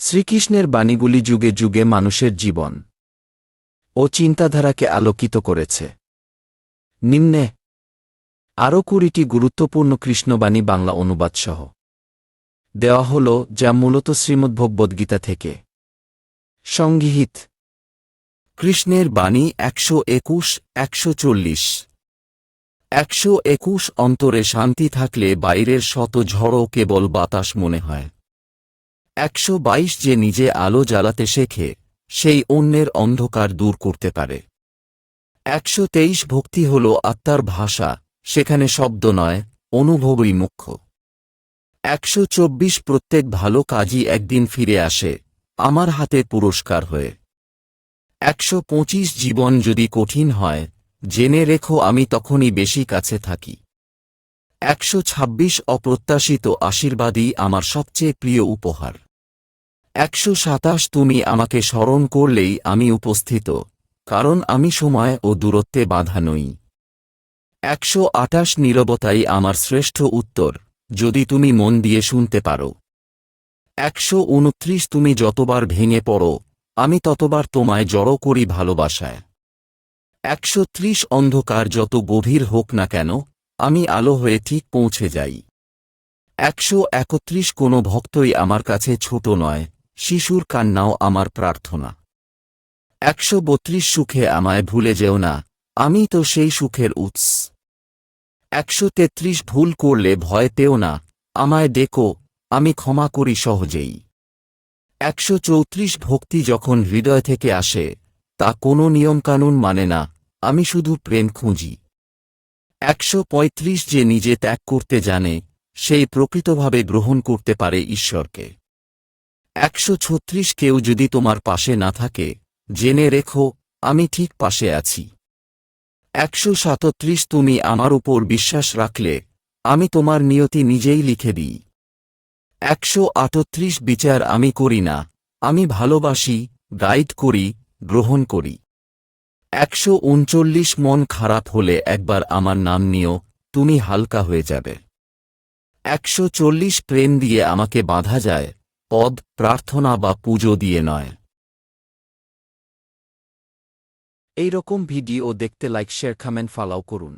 শ্রীকৃষ্ণের বাণীগুলি যুগে যুগে মানুষের জীবন ও চিন্তাধারাকে আলোকিত করেছে। নিম্নে, আরও কুড়িটি গুরুত্বপূর্ণ কৃষ্ণবাণী বাংলা অনুবাদসহ। দেওয়া হল, যা মূলত শ্রীমদ্ভগবদ্গীতা থেকে। সংগৃহীত। কৃষ্ণের বাণী একশো একুশ, একশো চল্লিশ। একশো একুশ অন্তরে শান্তি থাকলে বাইরের শত ঝড়ও কেবল বাতাস মনে হয়। একশো বাইশ যে নিজে আলো জ্বালাতে শেখে, সেই অন্যের অন্ধকার দূর করতে পারে। একশো তেইশ ভক্তি হল আত্মার ভাষা, সেখানে শব্দ নয়, অনুভবই মুখ্য। একশো চব্বিশ প্রত্যেক ভালো কাজই একদিন ফিরে আসে, আমার হাতে পুরস্কার হয়ে। একশো পঁচিশ জীবন যদি কঠিন হয়, জেনে রেখো আমি তখনই বেশি কাছে থাকি। একশো ছাব্বিশ অপ্রত্যাশিত আশীর্বাদই আমার সবচেয়ে প্রিয় উপহার। একশো সাতাশ তুমি আমাকে স্মরণ করলেই আমি উপস্থিত, কারণ আমি সময় ও দূরত্বে বাধা নই। একশো আটাশ নীরবতাই আমার শ্রেষ্ঠ উত্তর, যদি তুমি মন দিয়ে শুনতে পারো। একশো উনত্রিশ তুমি যতবার ভেঙে পড়ো, আমি ততবার তোমায় জড়ো করি ভালোবাসায়। একশো ত্রিশ অন্ধকার যত গভীর হোক না কেন, আমি আলো হয়ে ঠিক পৌঁছে যাই। একশো একত্রিশ কোনো ভক্তই আমার কাছে ছোট নয় শিশুর কান্নাও আমার প্রার্থনা। একশো বত্রিশ সুখে আমায় ভুলে যেও না, আমি তো সেই সুখের উৎস। একশো তেত্রিশ ভুল করলে ভয় পেও না, আমায় ডেকো, আমি ক্ষমা করি সহজেই। একশো চৌত্রিশ ভক্তি যখন হৃদয় থেকে আসে, তা কোনো নিয়মকানুন মানে না, আমি শুধু প্রেম খুঁজি। একশো পঁয়ত্রিশ যে নিজে ত্যাগ করতে জানে, সেই প্রকৃতভাবে গ্রহণ করতে পারে ঈশ্বরকে। একশো ছত্রিশ কেউ যদি তোমার পাশে না থাকে, জেনে রেখো, আমি ঠিক পাশে আছি। একশো সাতত্রিশ তুমি আমার উপর বিশ্বাস রাখলে, আমি তোমার নিয়তি নিজেই লিখে দিই। একশো আটত্রিশ বিচার আমি করি না, আমি ভালোবাসি, গাইড করি, গ্রহণ করি। একশো উনচল্লিশ মন খারাপ হলে একবার আমার নাম নিও, তুমি হালকা হয়ে যাবে। একশো চল্লিশ প্রেম দিয়ে আমাকে বাঁধা যায় পদ প্রার্থনা বা পুজো দিয়ে নয়। এই রকম ভিডিও দেখতে লাইক শেয়ার কমেন্ট ফলাও করুন।